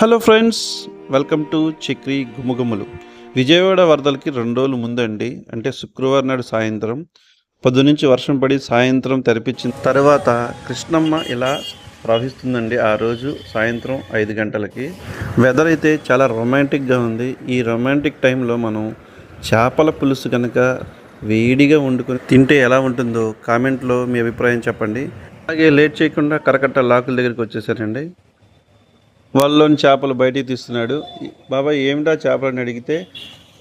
Hello friends welcome to Chakri గుమ్మగుమ్మలు Vijayawada వరదలకి రెండు రోజులు ముందండి అంటే శుక్రవారం నాడు సాయంత్రం. పొద్దు నుంచి వర్షం పడి సాయంత్రం తెరిపించిన తర్వాత కృష్ణమ్మ ఇలా ప్రవహిస్తుందండి ఆ రోజు సాయంత్రం ఐదు గంటలకి. వెదర్ అయితే చాలా రొమాంటిక్గా ఉంది. ఈ రొమాంటిక్ టైంలో మనం చేపల పులుసు కనుక వేడిగా వండుకొని తింటే ఎలా ఉంటుందో కామెంట్లో మీ అభిప్రాయం చెప్పండి. అలాగే లేట్ చేయకుండా కరకట్ట లాకుల దగ్గరికి వచ్చేసారండి వాళ్ళలోని చేపలు బయటికి తీస్తున్నాడు. బాబాయ్ ఏమిటా చేపలు అని అడిగితే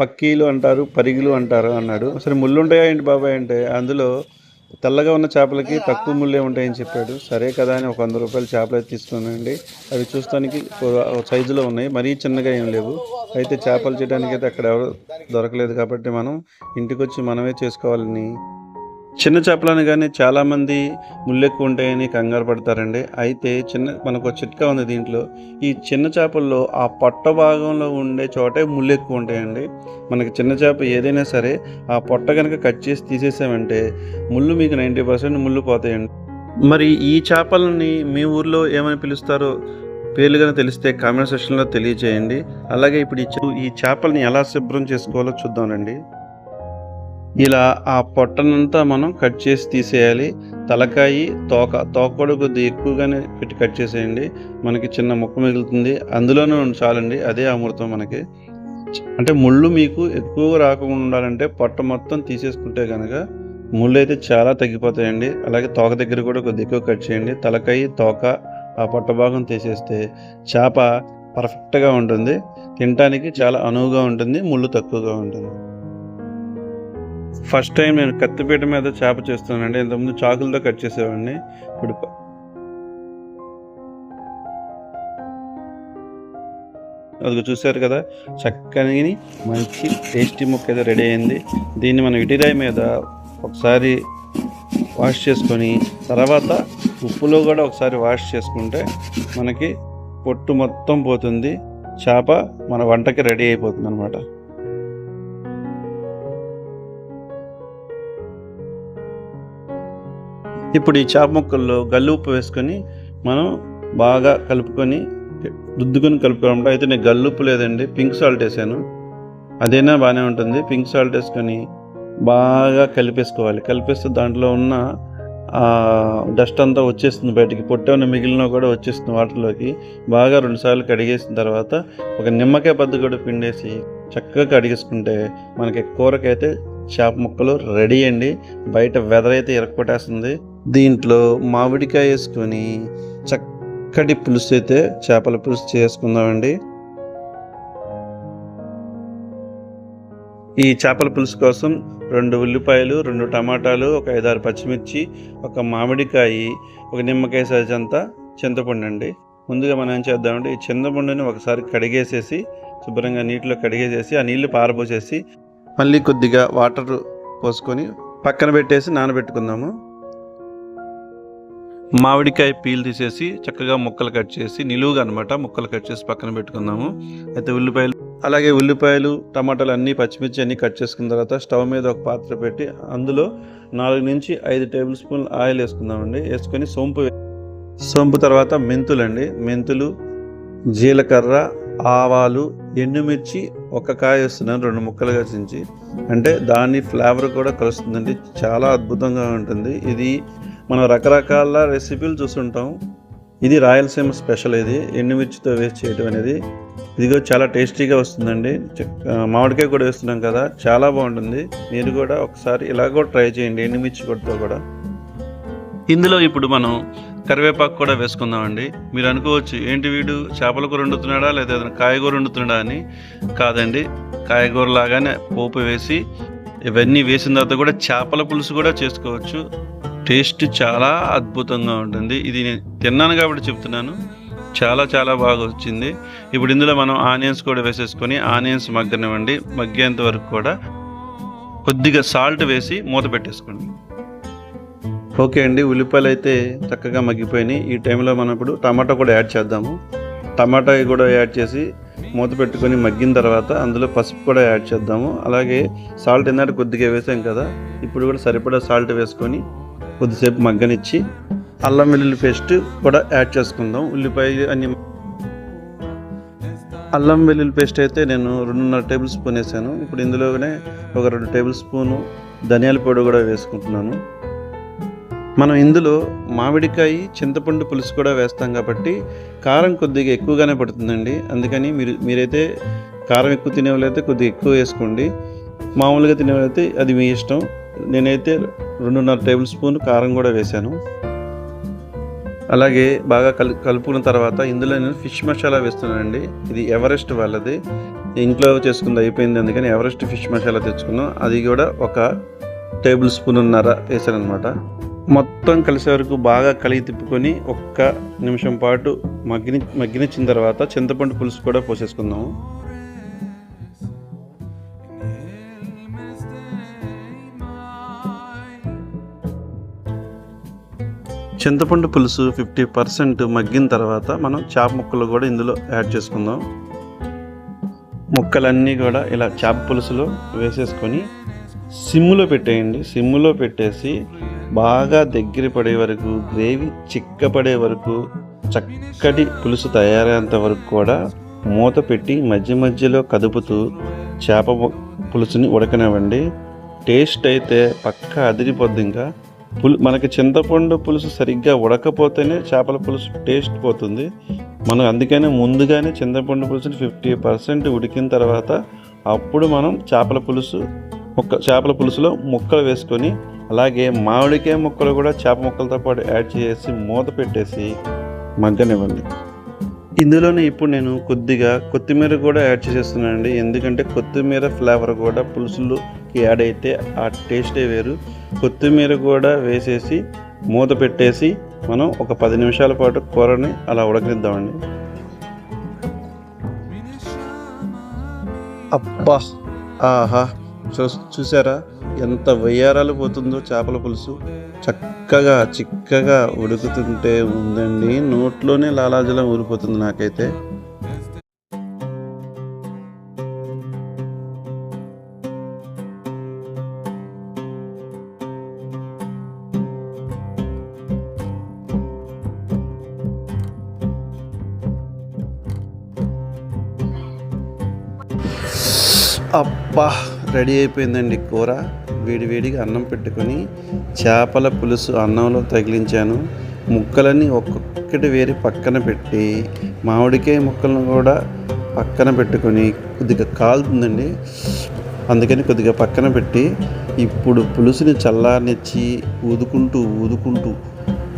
పక్కీలు అంటారు పరిగిలు అంటారు అన్నాడు. సరే ముళ్ళు ఉంటాయా ఏంటి బాబాయ్ అంటే అందులో తెల్లగా ఉన్న చేపలకి తక్కువ ముళ్ళే ఉంటాయని చెప్పాడు. సరే కదా అని ఒక వంద రూపాయలు చేపలు అయితే తీసుకున్నానండి. అవి చూస్తానికి ఒక సైజులో ఉన్నాయి మరీ చిన్నగా ఏం లేవు. అయితే చేపలు చేయడానికి అయితే అక్కడ ఎవరు దొరకలేదు కాబట్టి మనం ఇంటికి వచ్చి మనమే చేసుకోవాలని చిన్న చేపలను కానీ చాలామంది ముళ్ళెక్కువ ఉంటాయని కంగారు పడతారండి. అయితే చిన్న మనకు ఒక చిట్కా ఉంది దీంట్లో. ఈ చిన్న చేపల్లో ఆ పొట్ట భాగంలో ఉండే చోటే ముళ్ళెక్కువ ఉంటాయండి మనకి చిన్న చేప ఏదైనా సరే ఆ పొట్ట కనుక కట్ చేసి తీసేసామంటే ముళ్ళు మీకు నైంటీ పర్సెంట్ ముళ్ళు పోతాయండి. మరి ఈ చేపలని మీ ఊర్లో ఏమని పిలుస్తారో పేర్లు తెలిస్తే కామెంట్ సెక్షన్లో తెలియజేయండి. అలాగే ఇప్పుడు ఈ చే- ఈ చేపల్ని ఎలా శుభ్రం చేసుకోవాలో చూద్దామండి ఇలా ఆ పొట్టనంతా మనం కట్ చేసి తీసేయాలి. తలకాయి తోక తోక కూడా కొద్దిగా ఎక్కువగానే పెట్టి కట్ చేసేయండి. మనకి చిన్న ముక్క మిగులుతుంది. అందులోనే చాలండి. అదే అమృతం మనకి. అంటే ముళ్ళు మీకు ఎక్కువగా రాకుండా ఉండాలంటే పొట్ట మొత్తం తీసేసుకుంటే కనుక ముళ్ళు అయితే చాలా తగ్గిపోతాయండి. అలాగే తోక దగ్గర కూడా కొద్దిగా ఎక్కువ కట్ చేయండి. తలకాయి తోక ఆ పొట్ట భాగం తీసేస్తే చేప పర్ఫెక్ట్గా ఉంటుంది. తినటానికి చాలా అనువుగా ఉంటుంది. ముళ్ళు తక్కువగా ఉంటుంది. ఫస్ట్ టైం నేను కత్తిపీట మీద చేప చేస్తున్నానండి. ఇంతకుముందు చాకులతో కట్ చేసేవాడిని. ఇప్పుడు అది చూశారు కదా? చక్కని మంచి టేస్టీ ముక్క అయితే రెడీ అయింది. దీన్ని మనం ఇటిరాయి మీద ఒకసారి వాష్ చేసుకొని తర్వాత ఉప్పులో కూడా ఒకసారి వాష్ చేసుకుంటే మనకి పొట్టు మొత్తం పోతుంది. చేప మన వంటకి రెడీ అయిపోతుంది అనమాట ఇప్పుడు ఈ చేప ముక్కల్లో గల్లు ఉప్పు వేసుకొని మనం బాగా కలుపుకొని రుద్దుకొని కలుపుకోవడం అయితే నేను గల్లు ఉప్పు లేదండి పింక్ సాల్ట్ వేసాను. అదైనా బాగానే ఉంటుంది. పింక్ సాల్ట్ వేసుకొని బాగా కలిపేసుకోవాలి. కలిపేస్తే దాంట్లో ఉన్న డస్ట్ అంతా వచ్చేస్తుంది బయటికి. పొట్టేమన్న మిగిలిన కూడా వచ్చేస్తుంది వాటర్లోకి. బాగా రెండుసార్లు కడిగేసిన తర్వాత ఒక నిమ్మకాయ పద్దు కూడా పిండేసి చక్కగా కడిగేసుకుంటే మనకి కూరకైతే చేప ముక్కలు రెడీ అండి. బయట వెదర్ అయితే ఇరక్కొట్టేస్తుంది. దీంట్లో మామిడికాయ వేసుకొని చక్కటి పులుసు అయితే చేపల పులుసు చేసుకుందామండి. ఈ చేపల పులుసు కోసం రెండు ఉల్లిపాయలు రెండు టమాటాలు ఒక ఐదారు పచ్చిమిర్చి ఒక మామిడికాయ ఒక నిమ్మకాయ సైజ్ అంతా చింతపండు అండి. ముందుగా మనం ఏం చేద్దామంటే ఈ చింతపండుని ఒకసారి కడిగేసేసి శుభ్రంగా నీటిలో కడిగేసేసి ఆ నీళ్ళు పారబోసేసి మళ్ళీ కొద్దిగా వాటర్ పోసుకొని పక్కన పెట్టేసి నానబెట్టుకుందాము. మామిడికాయ పీల్ తీసేసి చక్కగా ముక్కలు కట్ చేసి నిలువుగా అనమాట ముక్కలు కట్ చేసి పక్కన పెట్టుకుందాము. అయితే ఉల్లిపాయలు అలాగే ఉల్లిపాయలు టమాటాలు అన్నీ పచ్చిమిర్చి అన్నీ కట్ చేసుకున్న తర్వాత స్టవ్ మీద ఒక పాత్ర పెట్టి అందులో నాలుగు నుంచి ఐదు టేబుల్ స్పూన్ ఆయిల్ వేసుకుందామండి. వేసుకొని సోంపు వే- సోంపు తర్వాత మెంతులు అండి మెంతులు జీలకర్ర ఆవాలు ఎండుమిర్చి ఒక కాయ వేస్తున్నాను రెండు ముక్కలుగా చించి. అంటే దాని ఫ్లేవర్ కూడా కలుస్తుందండి. చాలా అద్భుతంగా ఉంటుంది. ఇది మనం రకరకాల రెసిపీలు చూస్తుంటాం. ఇది రాయలసీమ స్పెషల్ ఇది. ఎండుమిర్చితో వేస్ట్ చేయడం అనేది. ఇదిగో చాలా టేస్టీగా వస్తుందండి. మామిడికాయ కూడా వేస్తున్నాం కదా. చాలా బాగుంటుంది. మీరు కూడా ఒకసారి ఇలా కూడా ట్రై చేయండి. ఎండుమిర్చి కొడుతో కూడా. ఇందులో ఇప్పుడు మనం కరివేపాకు కూడా వేసుకుందామండి. మీరు అనుకోవచ్చు ఏంటి వీడు? చేపల కూర వండుతున్నాడా? లేదా ఏదైనా కాయగూర వండుతున్నాడా అని? కాదండి. కాయగూర లాగానే పోపు వేసి ఇవన్నీ వేసిన తర్వాత కూడా చేపల పులుసు కూడా చేసుకోవచ్చు. టేస్ట్ చాలా అద్భుతంగా ఉంటుంది. ఇది నేను తిన్నాను కాబట్టి చెప్తున్నాను. చాలా చాలా బాగా వచ్చింది. ఇప్పుడు ఇందులో మనం ఆనియన్స్ కూడా వేసేసుకొని ఆనియన్స్ మగ్గనివ్వండి. మగ్గేంత వరకు కూడా కొద్దిగా సాల్ట్ వేసి మూత పెట్టేసుకోండి. ఓకే అండి. ఉల్లిపాయలు అయితే చక్కగా మగ్గిపోయినాయి. ఈ టైంలో మనం ఇప్పుడు టమాటా కూడా యాడ్ చేద్దాము. టమాటా కూడా యాడ్ చేసి మూత పెట్టుకొని మగ్గిన తర్వాత అందులో పసుపు కూడా యాడ్ చేద్దాము. అలాగే సాల్ట్ ఇందాక కొద్దిగా వేసాం కదా. ఇప్పుడు కూడా సరిపడా సాల్ట్ వేసుకొని కొద్దిసేపు మగ్గనిచ్చి అల్లం వెల్లుల్లి పేస్ట్ కూడా యాడ్ చేసుకుందాం. ఉల్లిపాయ అన్ని అల్లం వెల్లుల్లి పేస్ట్ అయితే నేను రెండున్నర టేబుల్ స్పూన్ వేసాను. ఇప్పుడు ఇందులోనే ఒక రెండు టేబుల్ స్పూను ధనియాల పొడి కూడా వేసుకుంటున్నాను. మనం ఇందులో మామిడికాయ చింతపండు పులుసు కూడా వేస్తాం కాబట్టి కారం కొద్దిగా ఎక్కువగానే పడుతుందండి. అందుకని మీరు మీరైతే కారం ఎక్కువ తినేవాళ్ళైతే కొద్దిగా ఎక్కువ వేసుకోండి. మామూలుగా తినేవాళ్ళైతే అది మీ ఇష్టం. నేనైతే రెండున్నర టేబుల్ స్పూన్ కారం కూడా వేశాను. అలాగే బాగా కలు కలుపుకున్న తర్వాత ఇందులో నేను ఫిష్ మసాలా వేస్తున్నానండి. ఇది ఎవరెస్ట్ వాళ్ళది. ఇంట్లో చేసుకుంది అయిపోయింది అందుకని ఎవరెస్ట్ ఫిష్ మసాలా తెచ్చుకున్నాం. అది కూడా ఒక టేబుల్ స్పూన్ ఉన్నర వేసాను మొత్తం కలిసే వరకు బాగా కలిగి తిప్పుకొని ఒక్క నిమిషం పాటు మగ్గిని మగ్గినిచ్చిన తర్వాత చింతపండు పులుసు కూడా పోసేసుకుందాము. చింతపండు పులుసు ఫిఫ్టీ పర్సెంట్ మగ్గిన తర్వాత మనం చేప ముక్కలు కూడా ఇందులో యాడ్ చేసుకుందాం. ముక్కలన్నీ కూడా ఇలా చేప పులుసులో వేసేసుకొని సిమ్లో పెట్టేయండి. సిమ్లో పెట్టేసి బాగా దగ్గర పడే వరకు గ్రేవీ చిక్కపడే వరకు చక్కటి పులుసు తయారయ్యేంత వరకు కూడా మూత పెట్టి మధ్య మధ్యలో కదుపుతూ చేప పులుసుని ఉడకనివ్వండి. టేస్ట్ అయితే పక్క అదిరిపోద్ది ఇంకా. పులు మనకి చింతపండు పులుసు సరిగ్గా ఉడకపోతేనే చేపల పులుసు టేస్ట్ పోతుంది. మనం అందుకనే ముందుగానే చింతపండు పులుసుని ఫిఫ్టీ పర్సెంట్ ఉడికిన తర్వాత అప్పుడు మనం చేపల పులుసు ముక్క చేపల పులుసులో ముక్కలు వేసుకొని అలాగే మామిడికాయ ముక్కలు కూడా చేప ముక్కలతో పాటు యాడ్ చేసి మూత పెట్టేసి మగ్గనివ్వండి. ఇందులోనే ఇప్పుడు నేను కొద్దిగా కొత్తిమీర కూడా యాడ్ చేసేస్తున్నానండి ఎందుకంటే కొత్తిమీర ఫ్లేవర్ కూడా పులుసులు పులుసులోకి యాడ్ అయితే ఆ టేస్టే వేరు. కొత్తిమీర కూడా వేసేసి మూత పెట్టేసి మనం ఒక పది నిమిషాల పాటు కూరని అలా ఉడకనిద్దామండి. అబ్బా! ఆహా! చూ చూసారా? ఎంత వయ్యారాలు పోతుందో చేపల పులుసు. చక్కగా చిక్కగా ఉడుకుతుంటే ఉందండి. నోట్లోనే లాలాజలం ఊరిపోతుంది నాకైతే. అబ్బా రెడీ అయిపోయిందండి కూర. వేడివేడిగా అన్నం పెట్టుకొని చేపల పులుసు అన్నంలో తగిలించాను. ముక్కలన్నీ ఒక్కొక్కటి వేరి పక్కన పెట్టి మామిడికాయ ముక్కలను కూడా పక్కన పెట్టుకొని కొద్దిగా కాలుతుందండి. అందుకని కొద్దిగా పక్కన పెట్టి ఇప్పుడు పులుసుని చల్లారనిచ్చి ఊదుకుంటూ ఊదుకుంటూ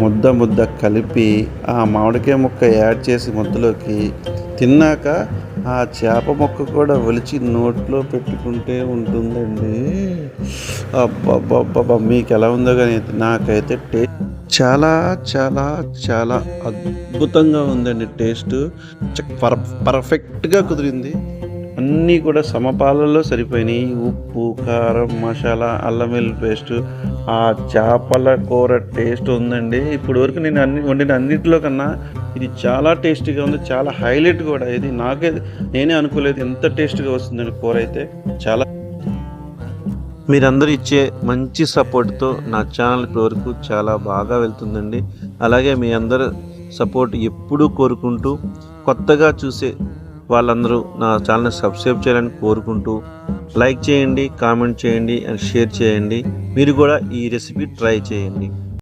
ముద్ద ముద్ద కలిపి ఆ మామిడికాయ ముక్క యాడ్ చేసి ముద్దలోకి తిన్నాక ఆ చేప ముక్క కూడా ఒలిచి నోట్లో పెట్టుకుంటే ఉంటుందండి. అబ్బబ్బబ్బబ్బా మీకు ఎలా ఉందో కానీ నాకైతే టే చాలా చాలా చాలా అద్భుతంగా ఉందండి టేస్ట్. పర్ పర్ఫెక్ట్గా కుదిరింది. అన్నీ కూడా సమపాలలో సరిపోయినాయి. ఉప్పు కారం మసాలా అల్లం వెల్లుల్లి పేస్ట్. ఆ చేపల కూర టేస్ట్ ఉందండి. ఇప్పుడు వరకు నేను అన్ని వండిన అన్నింటిలో కన్నా ఇది చాలా టేస్టీగా ఉంది. చాలా హైలైట్ కూడా. ఇది నాకే నేనే అనుకోలేదు ఎంత టేస్ట్గా వస్తుందండి కూర అయితే. చాలా మీరందరూ ఇచ్చే మంచి సపోర్ట్తో నా ఛానల్ ఇప్పటి వరకు చాలా బాగా వెళ్తుందండి. అలాగే మీ అందరు సపోర్ట్ ఎప్పుడూ కోరుకుంటూ కొత్తగా చూసే వాళ్ళందరూ నా ఛానల్ని సబ్స్క్రైబ్ చేయాలని కోరుకుంటూ లైక్ చేయండి కామెంట్ చేయండి అండ్ షేర్ చేయండి. మీరు కూడా ఈ రెసిపీ ట్రై చేయండి.